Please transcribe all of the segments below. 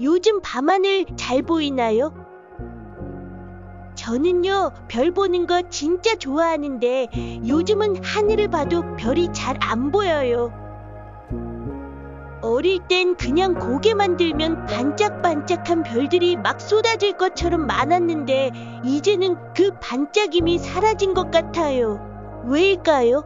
요즘 밤하늘 잘 보이나요? 저는요, 별 보는 거 진짜 좋아하는데 요즘은 하늘을 봐도 별이 잘 안 보여요. 어릴 땐 그냥 고개만 들면 반짝반짝한 별들이 막 쏟아질 것처럼 많았는데 이제는 그 반짝임이 사라진 것 같아요. 왜일까요?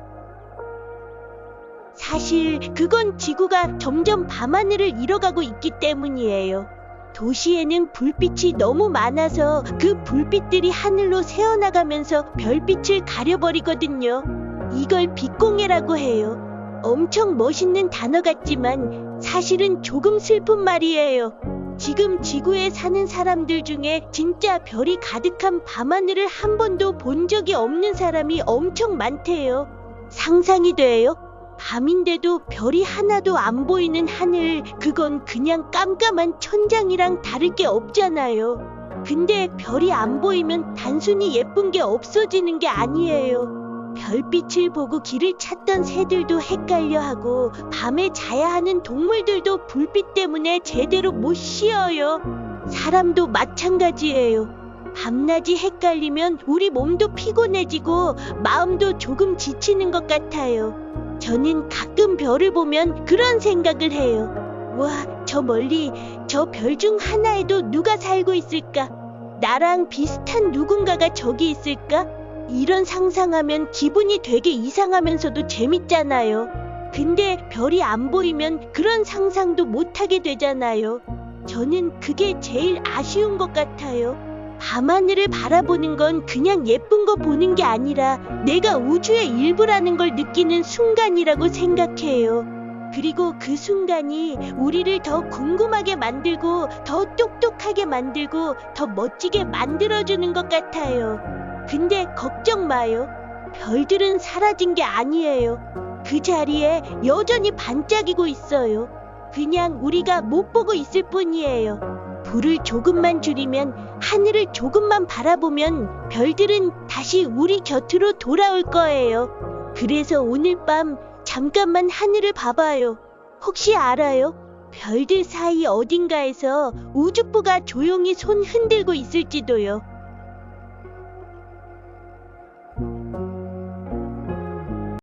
사실 그건 지구가 점점 밤하늘을 잃어가고 있기 때문이에요. 도시에는 불빛이 너무 많아서 그 불빛들이 하늘로 새어나가면서 별빛을 가려버리거든요. 이걸 빛공해라고 해요. 엄청 멋있는 단어 같지만 사실은 조금 슬픈 말이에요. 지금 지구에 사는 사람들 중에 진짜 별이 가득한 밤하늘을 한 번도 본 적이 없는 사람이 엄청 많대요. 상상이 돼요? 밤인데도 별이 하나도 안 보이는 하늘, 그건 그냥 깜깜한 천장이랑 다를 게 없잖아요. 근데 별이 안 보이면 단순히 예쁜 게 없어지는 게 아니에요. 별빛을 보고 길을 찾던 새들도 헷갈려 하고, 밤에 자야 하는 동물들도 불빛 때문에 제대로 못 쉬어요. 사람도 마찬가지예요. 밤낮이 헷갈리면 우리 몸도 피곤해지고, 마음도 조금 지치는 것 같아요. 저는 가끔 별을 보면 그런 생각을 해요. 와, 저 멀리 저 별 중 하나에도 누가 살고 있을까? 나랑 비슷한 누군가가 저기 있을까? 이런 상상하면 기분이 되게 이상하면서도 재밌잖아요. 근데 별이 안 보이면 그런 상상도 못하게 되잖아요. 저는 그게 제일 아쉬운 것 같아요. 밤하늘을 바라보는 건 그냥 예쁜 거 보는 게 아니라 내가 우주의 일부라는 걸 느끼는 순간이라고 생각해요. 그리고 그 순간이 우리를 더 궁금하게 만들고 더 똑똑하게 만들고 더 멋지게 만들어주는 것 같아요. 근데 걱정 마요. 별들은 사라진 게 아니에요. 그 자리에 여전히 반짝이고 있어요. 그냥 우리가 못 보고 있을 뿐이에요. 불을 조금만 줄이면 하늘을 조금만 바라보면 별들은 다시 우리 곁으로 돌아올 거예요. 그래서 오늘 밤 잠깐만 하늘을 봐봐요. 혹시 알아요? 별들 사이 어딘가에서 우주부가 조용히 손 흔들고 있을지도요.